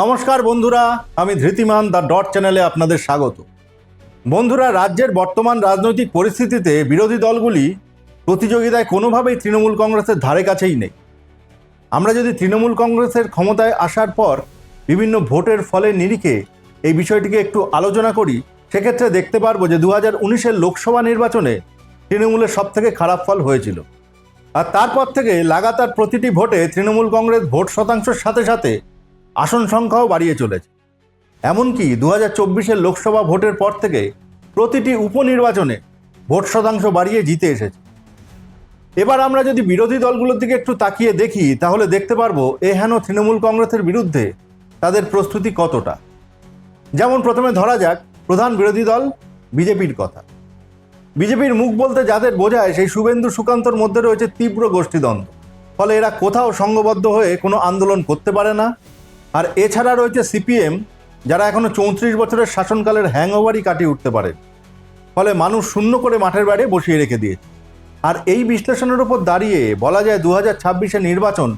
নমস্কার বন্ধুরা, আমি ধৃতিমান দ্য ডট চ্যানেলে আপনাদের স্বাগত। বন্ধুরা, রাজ্যের বর্তমান রাজনৈতিক পরিস্থিতিতে বিরোধী দলগুলি প্রতিযোগিতায় কোনোভাবেই তৃণমূল কংগ্রেসের ধারে কাছেই নেই। আমরা যদি তৃণমূল কংগ্রেসের ক্ষমতায় আসার পর বিভিন্ন ভোটের ফলে নিরিখে এই বিষয়টিকে একটু আলোচনা করি, সেক্ষেত্রে দেখতে পারব যে দু হাজার উনিশের লোকসভা নির্বাচনে তৃণমূলের সবথেকে খারাপ ফল হয়েছিল। আর তারপর থেকে লাগাতার প্রতিটি ভোটে তৃণমূল কংগ্রেস ভোট শতাংশের সাথে সাথে আসন সংখ্যাও বাড়িয়ে চলেছে। এমনকি দু হাজার চব্বিশের লোকসভা ভোটের পর থেকে প্রতিটি উপনির্বাচনে ভোট শতাংশ বাড়িয়ে জিতে এসেছে। এবার আমরা যদি বিরোধী দলগুলোর দিকে একটু তাকিয়ে দেখি, তাহলে দেখতে পারব এ হেন তৃণমূল কংগ্রেসের বিরুদ্ধে তাদের প্রস্তুতি কতটা। যেমন প্রথমে ধরা যাক, প্রধান বিরোধী দল বিজেপির কথা। বিজেপির মুখ বলতে যাদের বোঝায়, সেই শুভেন্দু সুকান্তর মধ্যে রয়েছে তীব্র গোষ্ঠীদ্বন্দ্ব। ফলে এরা কোথাও সংঘবদ্ধ হয়ে কোনো আন্দোলন করতে পারে না আর এছাড়া রয়েছে সিপিএম, যারা এখনও চৌত্রিশ বছরের শাসনকালের হ্যাংওভারই কাটিয়ে উঠতে পারে। ফলে মানুষ শূন্য করে মাঠের বাইরে বসিয়ে রেখে দিয়েছে। আর এই বিশ্লেষণের উপর দাঁড়িয়ে বলা যায় দু হাজার নির্বাচন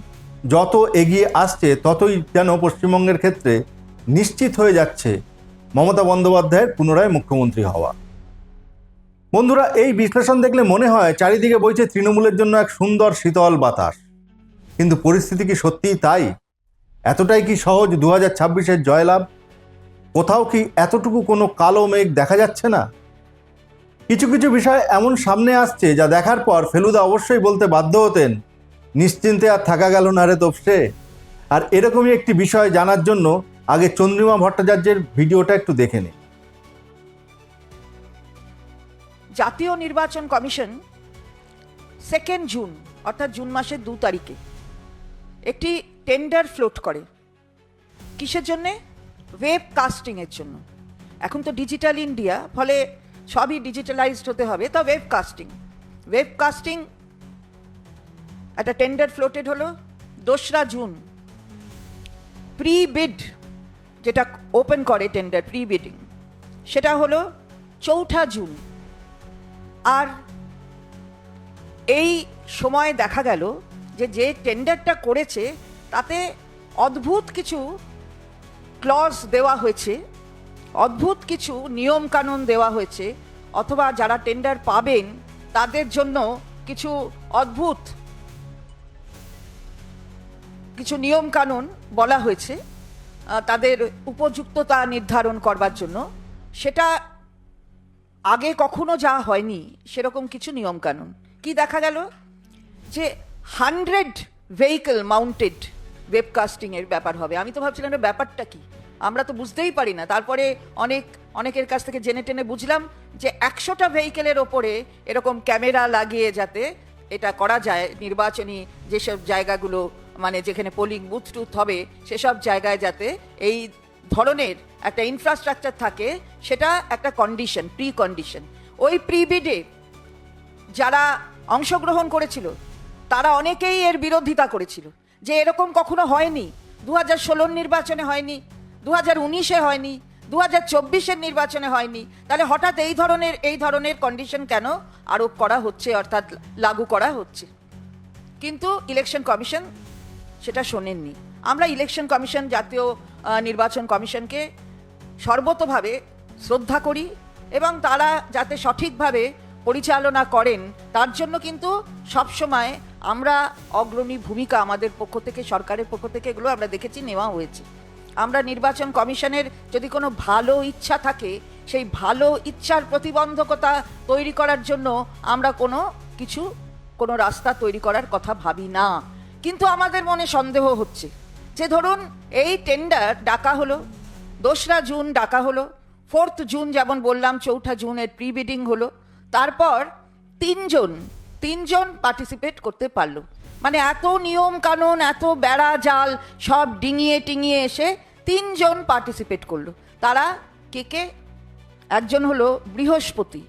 যত এগিয়ে আসছে, ততই যেন পশ্চিমবঙ্গের ক্ষেত্রে নিশ্চিত হয়ে যাচ্ছে মমতা বন্দ্যোপাধ্যায়ের পুনরায় মুখ্যমন্ত্রী হওয়া। বন্ধুরা, এই বিশ্লেষণ দেখলে মনে হয় চারিদিকে বইছে তৃণমূলের জন্য এক সুন্দর শীতল বাতাস। কিন্তু পরিস্থিতি কি সত্যিই তাই? এতটাই কি সহজ দু হাজার ছাব্বিশের জয়লাভ? কোথাও কি এতটুকু কোনো কালো মেঘ দেখা যাচ্ছে না? কিছু কিছু বিষয় এমন সামনে আসছে যা দেখার পর ফেলুদা অবশ্যই বলতে বাধ্য হতেন, নিশ্চিন্তে আর থাকা গেল না রে তোপসে। আর এরকমই একটি বিষয় জানার জন্য আগে চন্দ্রিমা ভট্টাচার্যের ভিডিওটা একটু দেখে নিন জাতীয় নির্বাচন কমিশন সেকেন্ড জুন অর্থাৎ জুন মাসের দু তারিখে, একটি টেন্ডার ফ্লোট করে। কিসের জন্যে? ওয়েব কাস্টিংয়ের জন্য। এখন তো ডিজিটাল ইন্ডিয়া, ফলে সবই ডিজিটালাইজড হতে হবে তা ওয়েব কাস্টিং। ওয়েব কাস্টিং একটা টেন্ডার ফ্লোটেড হলো দোসরা জুন। প্রি বিড যেটা ওপেন করে টেন্ডার প্রি বিডিং সেটা হলো চৌঠা জুন। আর এই সময় দেখা গেল যে যে টেন্ডারটা করেছে তাতে অদ্ভুত কিছু ক্লজ দেওয়া হয়েছে, অদ্ভুত কিছু নিয়ম কানুন দেওয়া হয়েছে, অথবা যারা টেন্ডার পাবেন, তাদের জন্য কিছু অদ্ভুত কিছু নিয়ম কানুন বলা হয়েছে তাদের উপযুক্ততা নির্ধারণ করবার জন্য। সেটা আগে কখনো যা হয়নি, সেরকম কিছু নিয়মকানুন। কি দেখা গেল? যে হান্ড্রেড ভেহিকল মাউন্টেড ওয়েবকাস্টিংয়ের ব্যাপার হবে। আমি তো ভাবছিলাম এটা ব্যাপারটা কি? আমরা তো বুঝতেই পারি না। তারপরে অনেক, অনেকের কাছ থেকে জেনে টেনে বুঝলাম যে একশোটা ভেহিকেলের ওপরে এরকম ক্যামেরা লাগিয়ে যাতে এটা করা যায়। নির্বাচনী যেসব জায়গাগুলো মানে যেখানে পোলিং বুথ টুথ হবে, সেসব জায়গায় যাতে এই ধরনের একটা ইনফ্রাস্ট্রাকচার থাকে, সেটা একটা কন্ডিশন প্রি কন্ডিশন ওই প্রি বিডে যারা অংশগ্রহণ করেছিল তারা অনেকেই এর বিরোধিতা করেছিল যে এরকম কখনো হয়নি। দু হাজার নির্বাচনে হয়নি দু হাজার উনিশে হয়নি দু হাজার চব্বিশের নির্বাচনে হয়নি। তাহলে হঠাৎ এই ধরনের এই ধরনের কন্ডিশন কেন আরোপ করা হচ্ছে, অর্থাৎ লাগু করা হচ্ছে? কিন্তু ইলেকশন কমিশন সেটা শোনেননি। আমরা ইলেকশন কমিশন জাতীয় নির্বাচন কমিশনকে সর্বতভাবে শ্রদ্ধা করি এবং তারা যাতে সঠিকভাবে পরিচালনা করেন, তার জন্য কিন্তু সবসময় আমরা অগ্রণী ভূমিকা আমাদের পক্ষ থেকে, সরকারের পক্ষ থেকে এগুলো আমরা দেখেছি, নেওয়া হয়েছে। আমরা নির্বাচন কমিশনের যদি কোনো ভালো ইচ্ছা থাকে, সেই ভালো ইচ্ছার প্রতিবন্ধকতা তৈরি করার জন্য আমরা কোনো কিছু, কোনো রাস্তা তৈরি করার কথা ভাবি না। কিন্তু আমাদের মনে সন্দেহ হচ্ছে যে ধরুন, এই টেন্ডার ডাকা হলো, দোসরা জুন ডাকা হলো ফোর্থ জুন যেমন বললাম, চৌঠা জুনের প্রি বিডিং হলো, তারপর তিনজন তিনজন পার্টিসিপেট করতে পারল। মানে এত নিয়ম কানুন, এত বেড়া জাল, সব ডিঙিয়ে টিঙিয়ে এসে তিনজন পার্টিসিপেট করল। তারা কে কে? একজন হলো বৃহস্পতি।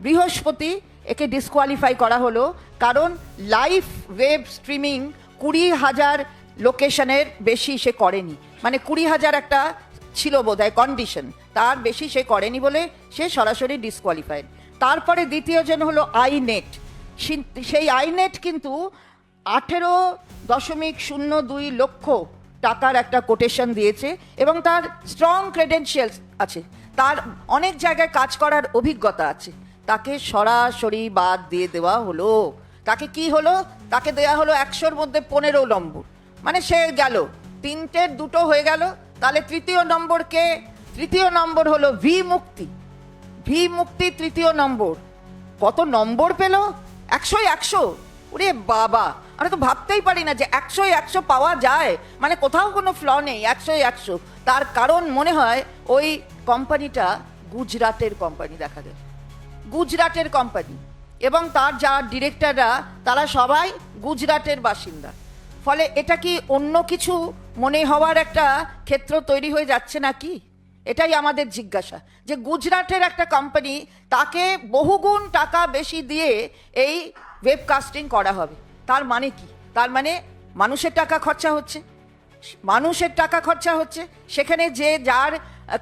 বৃহস্পতি একে ডিসকোয়ালিফাই করা হলো কারণ লাইভ ওয়েব স্ট্রিমিং কুড়ি হাজার লোকেশনের বেশি সে করেনি। মানে কুড়ি হাজার একটা ছিল বোধহয় কন্ডিশন তার বেশি সে করেনি বলে সে সরাসরি ডিসকোয়ালিফাইড তারপরে দ্বিতীয়জন হলো আইনেট সেই আইনেট কিন্তু আঠেরো দশমিক শূন্য দুই লক্ষ টাকার একটা কোটেশন দিয়েছে এবং তার স্ট্রং ক্রেডেন্সিয়ালস আছে। তার অনেক জায়গায় কাজ করার অভিজ্ঞতা আছে। তাকে সরাসরি বাদ দিয়ে দেওয়া হলো। তাকে কি হলো? তাকে দেওয়া হলো একশোর মধ্যে পনেরো নম্বর। মানে সে গেল। তিনটের দুটো হয়ে গেল। তাহলে তৃতীয় নম্বরকে তৃতীয় নম্বর হলো ভি মুক্তি। ভি মুক্তি তৃতীয় নম্বর। কত নম্বর পেল? একশোই একশো? ওরে বাবা, আমরা তো ভাবতেই পারি না যে একশো একশো পাওয়া যায়। মানে কোথাও কোনো ফ্ল নেই একশোই একশো। তার কারণ মনে হয় ওই কোম্পানিটা গুজরাটের কোম্পানি দেখা গেল গুজরাটের কোম্পানি এবং তার যারা ডিরেক্টররা তারা সবাই গুজরাটের বাসিন্দা। ফলে এটা কি অন্য কিছু মনে হওয়ার একটা ক্ষেত্র তৈরি হয়ে যাচ্ছে নাকি? এটাই আমাদের জিজ্ঞাসা যে গুজরাটের একটা কোম্পানি তাকে বহুগুণ টাকা বেশি দিয়ে এই ওয়েবকাস্টিং করা হবে। তার মানে কি? তার মানে মানুষের টাকা খরচা হচ্ছে। মানুষের টাকা খরচা হচ্ছে। সেখানে যে যার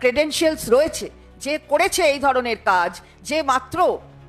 ক্রেডেনশিয়ালস রয়েছে, যে করেছে এই ধরনের কাজ, যে মাত্র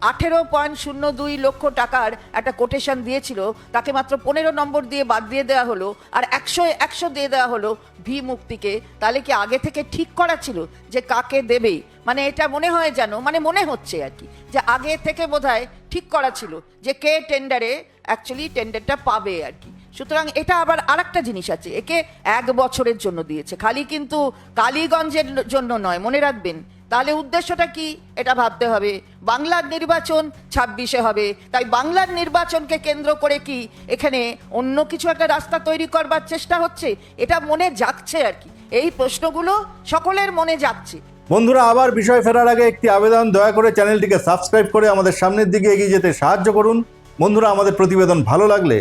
আঠেরো পয়েন্ট শূন্য দুই লক্ষ টাকার একটা কোটেশন দিয়েছিল। তাকে মাত্র পনেরো নম্বর দিয়ে বাদ দিয়ে দেওয়া হলো আর একশো একশো দিয়ে দেওয়া হলো ভি মুক্তিকে। তাহলে কি আগে থেকে ঠিক করা ছিল যে কাকে দেবে? মানে এটা মনে হয় যেন মানে মনে হচ্ছে আর কি, যে আগে থেকে বোধহয় ঠিক করা ছিল যে কে টেন্ডারে অ্যাকচুয়ালি টেন্ডারটা পাবে আর কি। সুতরাং এটা আবার আরেকটা জিনিস আছে, একে এক বছরের জন্য দিয়েছে। খালি কিন্তু কালীগঞ্জের জন্য নয়, মনে রাখবেন তাহলে উদ্দেশ্যটা কি? এটা ভাবতে হবে। বাংলার নির্বাচন ছাব্বিশে হবে। তাই বাংলার নির্বাচনকে কেন্দ্র করে কি এখানে অন্য কিছু একটা রাস্তা তৈরি করবার চেষ্টা হচ্ছে? এটা মনে যাচ্ছে আর কি। এই প্রশ্নগুলো সকলের মনে যাচ্ছে বন্ধুরা, আবার বিষয় ফেরার আগে একটি আবেদন, দয়া করে চ্যানেলটিকে সাবস্ক্রাইব করে আমাদের সামনের দিকে এগিয়ে যেতে সাহায্য করুন। বন্ধুরা, আমাদের প্রতিবেদন ভালো লাগলে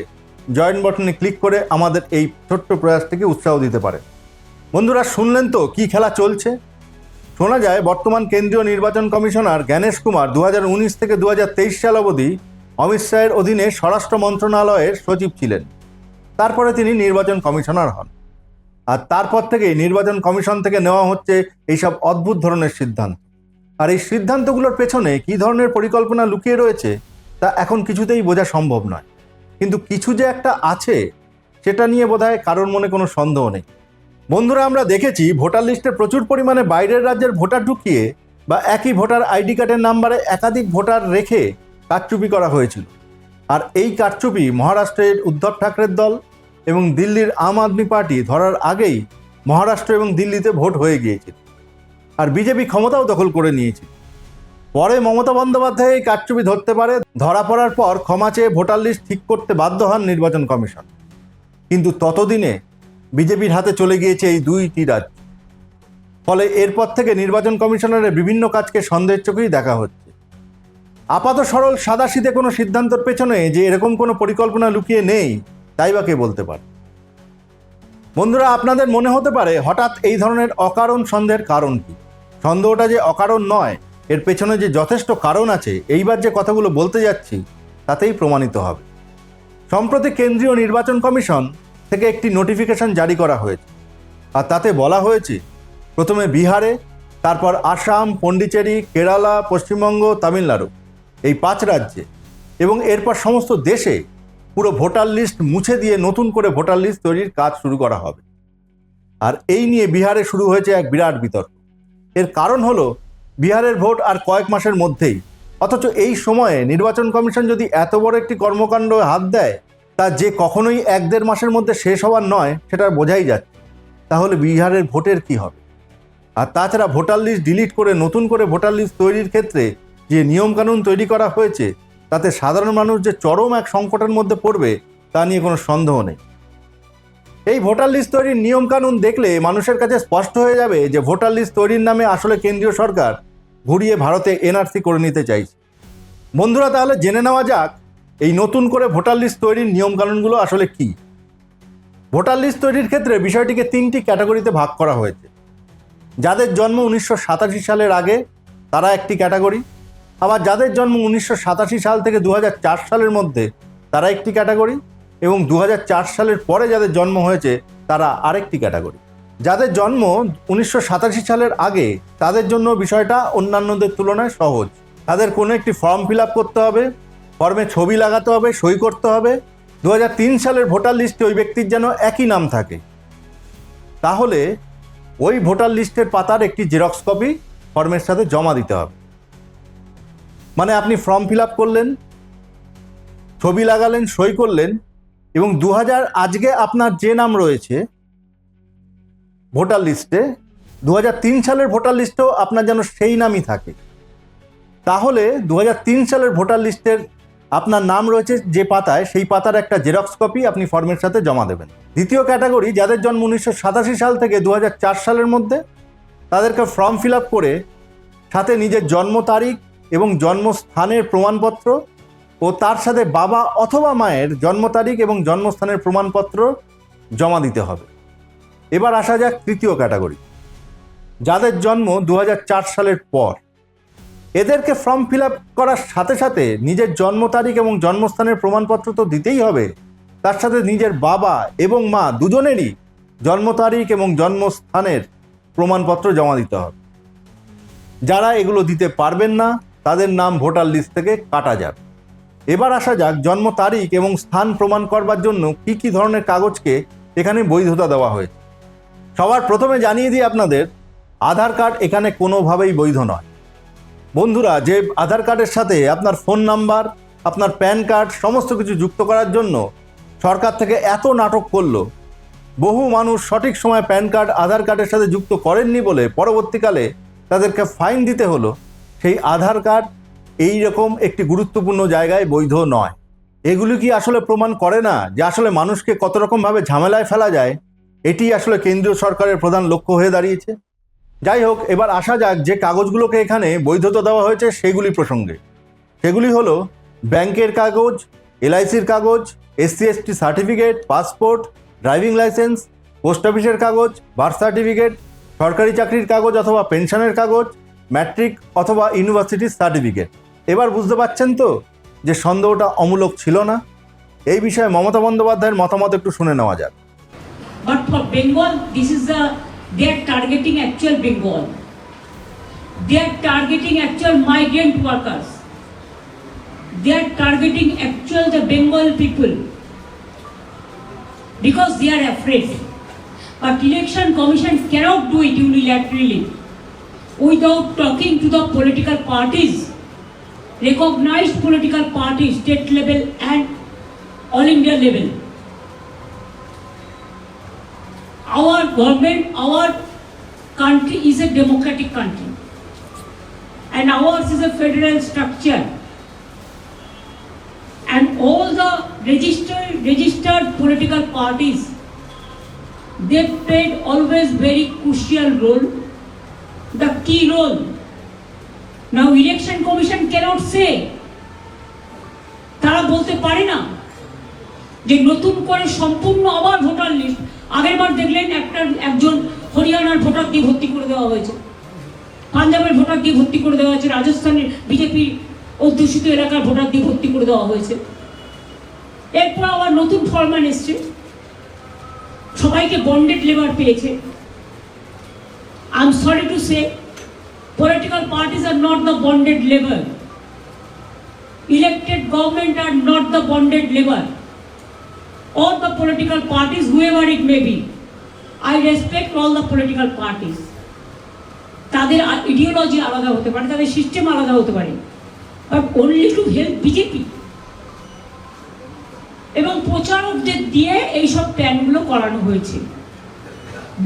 জয়েন বাটনে ক্লিক করে আমাদের এই ছোট্ট প্রয়াসটিকে উৎসাহ দিতে পারে। বন্ধুরা, শুনলেন তো কি খেলা চলছে? শোনা যায়, বর্তমান কেন্দ্রীয় নির্বাচন কমিশনার জ্ঞানেশ কুমার দু হাজার উনিশ থেকে দু হাজার তেইশ সাল অবধি অমিত শাহের অধীনে স্বরাষ্ট্র মন্ত্রণালয়ের সচিব ছিলেন। তারপরে তিনি নির্বাচন কমিশনার হন। আর তারপর থেকে নির্বাচন কমিশন থেকে নেওয়া হচ্ছে এইসব অদ্ভুত ধরনের সিদ্ধান্ত। আর এই সিদ্ধান্তগুলোর পেছনে কী ধরনের পরিকল্পনা লুকিয়ে রয়েছে, তা এখন কিছুতেই বোঝা সম্ভব নয়। কিন্তু কিছু যে একটা আছে, সেটা নিয়ে বোধহয় কারোর মনে কোনো সন্দেহ নেই। বন্ধুরা, আমরা দেখেছি ভোটার লিস্টে প্রচুর পরিমাণে বাইরের রাজ্যের ভোটার ঢুকিয়ে বা একই ভোটার আইডি কার্ডের নাম্বারে একাধিক ভোটার রেখে কারচুপি করা হয়েছিল। আর এই কারচুপি মহারাষ্ট্রের উদ্ধব ঠাকরের দল এবং দিল্লির আম আদমি পার্টি ধরার আগেই মহারাষ্ট্র এবং দিল্লিতে ভোট হয়ে গিয়েছিল আর বিজেপি ক্ষমতাও দখল করে নিয়েছিল। পরে মমতা বন্দ্যোপাধ্যায় এই কারচুপি ধরতে পারে, ধরা পড়ার পর ক্ষমা চেয়ে ভোটার লিস্ট ঠিক করতে বাধ্য হন নির্বাচন কমিশন। কিন্তু ততদিনে বিজেপির হাতে চলে গিয়েছে এই দুইটি রাজ্য। ফলে এরপর থেকে নির্বাচন কমিশনারের বিভিন্ন কাজকে সন্দেহের চোখেই দেখা হচ্ছে। আপাত সরল সাদাসিধে কোনো সিদ্ধান্তের পেছনে যে এরকম কোনো পরিকল্পনা লুকিয়ে নেই, তাই বা কে বলতে পারে? বন্ধুরা, আপনাদের মনে হতে পারে হঠাৎ এই ধরনের অকারণ সন্দেহের কারণ কি? সন্দেহটা যে অকারণ নয়, এর পেছনে যে যথেষ্ট কারণ আছে, এইবার যে কথাগুলো বলতে যাচ্ছি, তাতেই প্রমাণিত হবে। সম্প্রতি কেন্দ্রীয় নির্বাচন কমিশন থেকে একটি নোটিফিকেশন জারি করা হয়েছে। আর তাতে বলা হয়েছে, প্রথমে বিহারে, তারপর আসাম, পন্ডিচেরি, কেরালা, পশ্চিমবঙ্গ, তামিলনাড়ু, এই পাঁচ রাজ্যে। এবং এরপর সমস্ত দেশে পুরো ভোটার লিস্ট মুছে দিয়ে নতুন করে ভোটার লিস্ট তৈরির কাজ শুরু করা হবে। আর এই নিয়ে বিহারে শুরু হয়েছে এক বিরাট বিতর্ক। এর কারণ হলো, বিহারের ভোট আর কয়েক মাসের মধ্যেই। অথচ এই সময়ে নির্বাচন কমিশন যদি এত বড় একটি কর্মকাণ্ড হাত দেয় তা যে কখনোই এক দেড় মাসের মধ্যে শেষ হওয়ার নয়, সেটা বোঝাই যাচ্ছে তাহলে বিহারের ভোটের কি হবে? আর তাছাড়া ভোটার লিস্ট ডিলিট করে, নতুন করে ভোটার লিস্ট তৈরির ক্ষেত্রে যে নিয়মকানুন তৈরি করা হয়েছে, তাতে সাধারণ মানুষ যে চরম এক সংকটের মধ্যে পড়বে, তা নিয়ে কোনো সন্দেহ নেই। এই ভোটার লিস্ট তৈরির নিয়মকানুন দেখলে মানুষের কাছে স্পষ্ট হয়ে যাবে যে ভোটার লিস্ট তৈরির নামে আসলে কেন্দ্রীয় সরকার ঘুরিয়ে ভারতে এনআরসি করে নিতে চাইছে। বন্ধুরা, তাহলে জেনে নেওয়া যাক এই নতুন করে ভোটার লিস্ট তৈরির নিয়মকানুনগুলো আসলে কি? ভোটার লিস্ট তৈরির ক্ষেত্রে বিষয়টিকে তিনটি ক্যাটাগরিতে ভাগ করা হয়েছে। যাদের জন্ম উনিশশো সাতাশি সালের আগে, তারা একটি ক্যাটাগরি। আবার যাদের জন্ম উনিশশো সাতাশি সাল থেকে দু হাজার চার সালের মধ্যে, তারা একটি ক্যাটাগরি। এবং দু হাজার চার সালের পরে যাদের জন্ম হয়েছে, তারা আরেকটি ক্যাটাগরি। যাদের জন্ম উনিশশো সাতাশি সালের আগে, তাদের জন্য বিষয়টা অন্যান্যদের তুলনায় সহজ। তাদের কোনো একটি ফর্ম ফিল করতে হবে ফর্মে ছবি লাগাতে হবে, সই করতে হবে। দু হাজার তিন সালের ভোটার লিস্টে ওই ব্যক্তির যেন একই নাম থাকে। তাহলে ওই ভোটার লিস্টের পাতার একটি জেরক্স কপি ফর্মের সাথে জমা দিতে হবে। মানে আপনি ফর্ম ফিল আপ করলেন, ছবি লাগালেন, সই করলেন এবং দু আজকে আপনার যে নাম রয়েছে ভোটার লিস্টে দু হাজার তিন সালের ভোটার লিস্টেও আপনার যেন সেই নামই থাকে। তাহলে দু হাজার তিন সালের ভোটার লিস্টের আপনার নাম রয়েছে যে পাতায়, সেই পাতার একটা জেরক্স কপি আপনি ফর্মের সাথে জমা দেবেন। দ্বিতীয় ক্যাটাগরি যাদের জন্ম উনিশশো সাতাশি সাল থেকে দু হাজার চার সালের মধ্যে, তাদেরকে ফর্ম ফিল আপ করে সাথে নিজের জন্ম তারিখ এবং জন্মস্থানের প্রমাণপত্র ও তার সাথে বাবা অথবা মায়ের জন্ম তারিখ এবং জন্মস্থানের প্রমাণপত্র জমা দিতে হবে। এবার আসা যাক তৃতীয় ক্যাটাগরি যাদের জন্ম দু হাজার চার সালের পর এদেরকে ফর্ম ফিল আপ করার সাথে সাথে নিজের জন্ম তারিখ এবং জন্মস্থানের প্রমাণপত্র তো দিতেই হবে। তার সাথে নিজের বাবা এবং মা দুজনেরই জন্ম তারিখ এবং জন্মস্থানের প্রমাণপত্র জমা দিতে হবে। যারা এগুলো দিতে পারবেন না, তাদের নাম ভোটার লিস্ট থেকে কাটা যাবে এবার আসা যাক জন্ম তারিখ এবং স্থান প্রমাণ করবার জন্য কি কি ধরনের কাগজকে এখানে বৈধতা দেওয়া হয়েছে। সবার প্রথমে জানিয়ে দিই আপনাদের, আধার কার্ড এখানে কোনোভাবেই বৈধ নয়। বন্ধুরা, যে আধার কার্ডের সাথে আপনার ফোন নাম্বার, আপনার প্যান কার্ড সমস্ত কিছু যুক্ত করার জন্য সরকার থেকে এত নাটক করল। বহু মানুষ সঠিক সময় প্যান কার্ড, আধার কার্ডের সাথে যুক্ত করেননি বলে পরবর্তীকালে তাদেরকে ফাইন দিতে হলো। সেই আধার কার্ড এই রকম একটি গুরুত্বপূর্ণ জায়গায় বৈধ নয়। এগুলি কি আসলে প্রমাণ করে না যে আসলে মানুষকে কত রকমভাবে ঝামেলায় ফেলা যায়? এটি আসলে কেন্দ্রীয় সরকারের প্রধান লক্ষ্য হয়ে দাঁড়িয়েছে। যাই হোক এবার আসা যাক যে কাগজগুলোকে এখানে বৈধতা দেওয়া হয়েছে সেগুলি প্রসঙ্গে। সেগুলি হলো ব্যাংকের কাগজ এলআইসির কাগজ SC ST certificate passport driving licence post অফিসের কাগজ বার্থ সার্টিফিকেট সরকারি চাকরির কাগজ অথবা পেনশনের কাগজ ম্যাট্রিক অথবা ইউনিভার্সিটির সার্টিফিকেট। এবার বুঝতে পারছেন তো যে সন্দেহটা অমূলক ছিল না? এই বিষয়ে মমতা বন্দ্যোপাধ্যায়ের মতামত একটু শুনে নেওয়া যাক। But for Bengal, this is the they are targeting actual Bengal. They are targeting actual migrant workers. They are targeting actual the Bengal people because they are afraid. But election commission cannot do it unilaterally without talking to the political parties, recognized political parties, state level and all India level. Our government, our country is a democratic country. And ours is a federal structure. And all the registered, registered political parties, they played always very crucial role, the key role. Now election commission cannot say, তারা বলতে পারে না যে নতুন করে সম্পূর্ণ আবার voter list আগের বার দেখলেন একটা, একজন হরিয়ানার ভোটার দিয়ে ভর্তি করে দেওয়া হয়েছে। পাঞ্জাবের ভোটার দিয়ে ভর্তি করে দেওয়া হয়েছে, রাজস্থানের বিজেপি অধ্যুষিত এলাকার ভোটার দিয়ে ভর্তি করে দেওয়া হয়েছে। এরপর আবার নতুন ফরম্যান এসছে। সবাইকে বন্ডেড লেবার পেয়েছে। I am sorry to say political parties are not the bonded labour elected government are not the bonded labor. Or the political parties, whoever it may be. I respect all the political parties. তাদের ideology আলাদা হতে পারে তাদের system আলাদা হতে পারে। But only to help BJP এবং প্রচারকদের দিয়ে এইসব প্ল্যানগুলো করানো হয়েছে।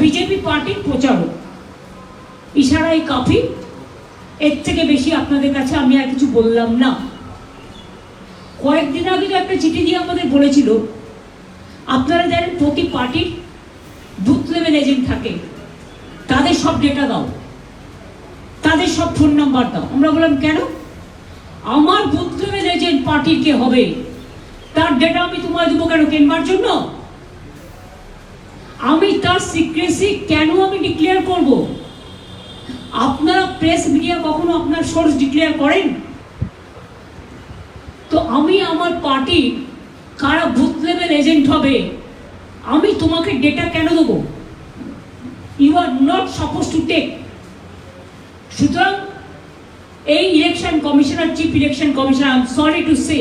বিজেপি পার্টির প্রচারক। ইশারাই কাফি। এর থেকে বেশি আপনাদের কাছে আমি আর কিছু বললাম না। কয়েকদিন আগে তো একটা চিঠি দিয়ে আমাদের বলেছিল আপনারা জানেন প্রতি পার্টির বুথ লেভেল এজেন্ট থাকে, তাদের সব ডেটা দাও। তাদের সব ফোন নাম্বার দাও। আমরা বললাম, কেন? আমার বুথ লেভেল এজেন্ট পার্টির কে হবে? তার ডেটা আমি তোমায় দেবো কেন কেনবার জন্য? আমি তার সিক্রেসি কেন আমি ডিক্লেয়ার করব? আপনারা প্রেস মিডিয়া কখনো আপনার সোর্স ডিক্লেয়ার করেন? তো আমি আমার পার্টি কারা বুথ লেভেল এজেন্ট হবে আমি তোমাকে ডেটা কেন দেবো you are not suppose to take সুতরাং এই election commissioner chief election commissioner I am sorry to say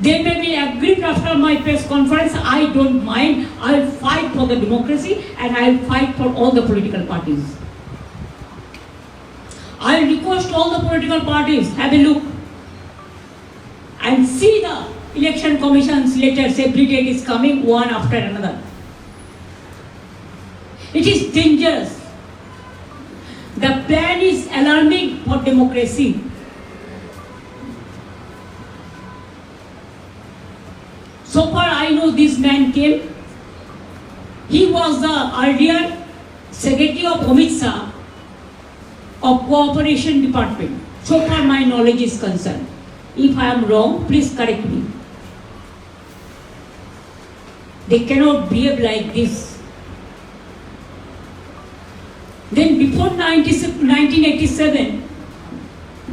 They may be aggrieved after my press conference. I don't mind. I'll fight for the democracy and I'll fight for all the political parties. I request all the political parties have a look and see the election commission's letters every day is coming one after another. It is dangerous. The plan is alarming for democracy. So far, I know this man came. He was the earlier Secretary of Amit of Cooperation Department. So far, my knowledge is concerned. If I am wrong, please correct me. They cannot behave like this. Then before 90 1987,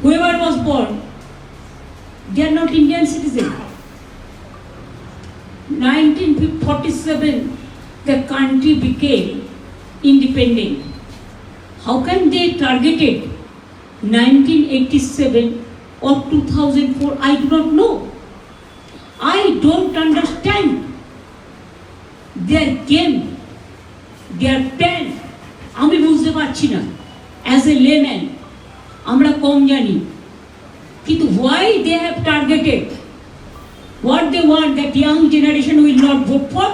whoever was born, they are not Indian citizen. 1947, the country became independent. How can they target it 1987 or 2004? I do not know. I don't understand their game, their plan. আমি বুঝতে পারছি না as a layman আমরা কম জানি কিন্তু why they have targeted what they want that young generation will not vote for.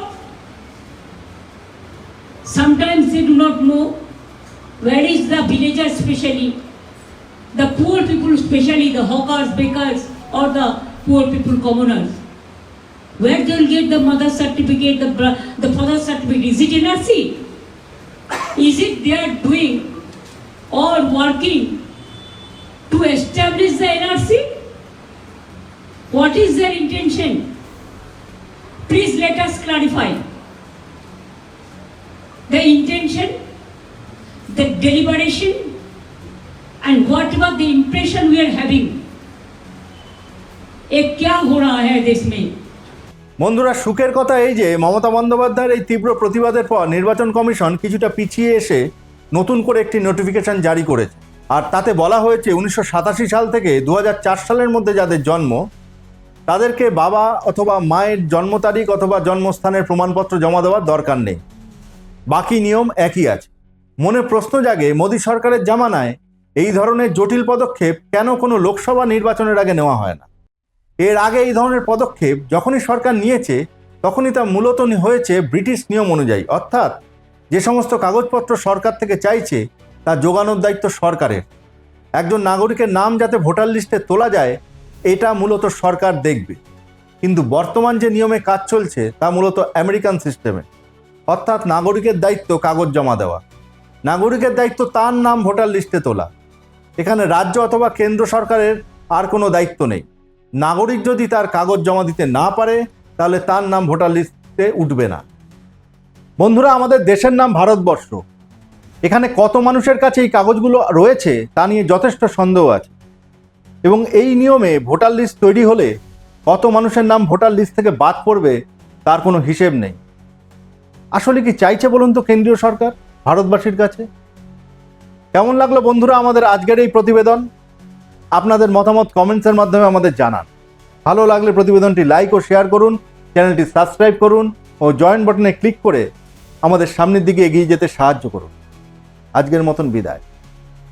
Sometimes they do not know where is the villager especially, the poor people especially the hawkers, bakers or the poor people commoners. Where they will get the mother certificate, the, the father certificate, is it NRC? Is it they are doing or working to establish the NRC? What is their intention? Please let us clarify. The intention, the deliberation, and whatever the impression we are having. ये क्या हो रहा है देश में বন্ধুরা সুখের কথা এই যে মমতা বন্দ্যোপাধ্যায়ের এই তীব্র প্রতিবাদের পর নির্বাচন কমিশন কিছুটা পিছিয়ে এসে নতুন করে একটি নোটিফিকেশন জারি করেছে আর তাতে বলা হয়েছে উনিশশো সাতাশি সাল থেকে দু সালের মধ্যে যাদের জন্ম তাদেরকে বাবা অথবা মায়ের জন্ম তারিখ অথবা জন্মস্থানের প্রমাণপত্র জমা দেওয়ার দরকার নেই বাকি নিয়ম একই আছে মনে প্রশ্ন জাগে মোদী সরকারের জামানায় এই ধরনের জটিল পদক্ষেপ কেন কোনো লোকসভা নির্বাচনের আগে নেওয়া হয় না? এর আগে এই ধরনের পদক্ষেপ যখনই সরকার নিয়েছে, তখনই তা মূলত হয়েছে ব্রিটিশ নিয়ম অনুযায়ী। অর্থাৎ যে সমস্ত কাগজপত্র সরকার থেকে চাইছে, তা যোগানোর দায়িত্ব সরকারের। একজন নাগরিকের নাম যাতে ভোটার লিস্টে তোলা যায়, এটা মূলত সরকার দেখবে। কিন্তু বর্তমান যে নিয়মে কাজ চলছে, তা মূলত আমেরিকান সিস্টেমে। অর্থাৎ নাগরিকের দায়িত্ব কাগজ জমা দেওয়া। নাগরিকের দায়িত্ব তার নাম ভোটার লিস্টে তোলা। এখানে রাজ্য অথবা কেন্দ্র সরকারের আর কোনো দায়িত্ব নেই। নাগরিক যদি তার কাগজ জমা দিতে না পারে, তাহলে তার নাম ভোটার লিস্টে উঠবে না। বন্ধুরা, আমাদের দেশের নাম ভারতবর্ষ। এখানে কত মানুষের কাছে এই কাগজগুলো রয়েছে, তা নিয়ে যথেষ্ট সন্দেহ আছে। এবং এই নিয়মে ভোটার লিস্ট তৈরি হলে কত মানুষের নাম ভোটার লিস্ট থেকে বাদ পড়বে, তার কোনো হিসেব নেই। আসলে কি চাইছে বলুন তো কেন্দ্রীয় সরকার, ভারতবাসীর কাছে? কেমন লাগল বন্ধুরা আমাদের আজকের এই প্রতিবেদন? আপনাদের মতামত কমেন্টসের মাধ্যমে আমাদের জানান। ভালো লাগলে প্রতিবেদনটি লাইক ও শেয়ার করুন চ্যানেলটি সাবস্ক্রাইব করুন ও জয়েন্ট বাটনে ক্লিক করে আমাদের সামনের দিকে এগিয়ে যেতে সাহায্য করুন। আজকের মতন বিদায়।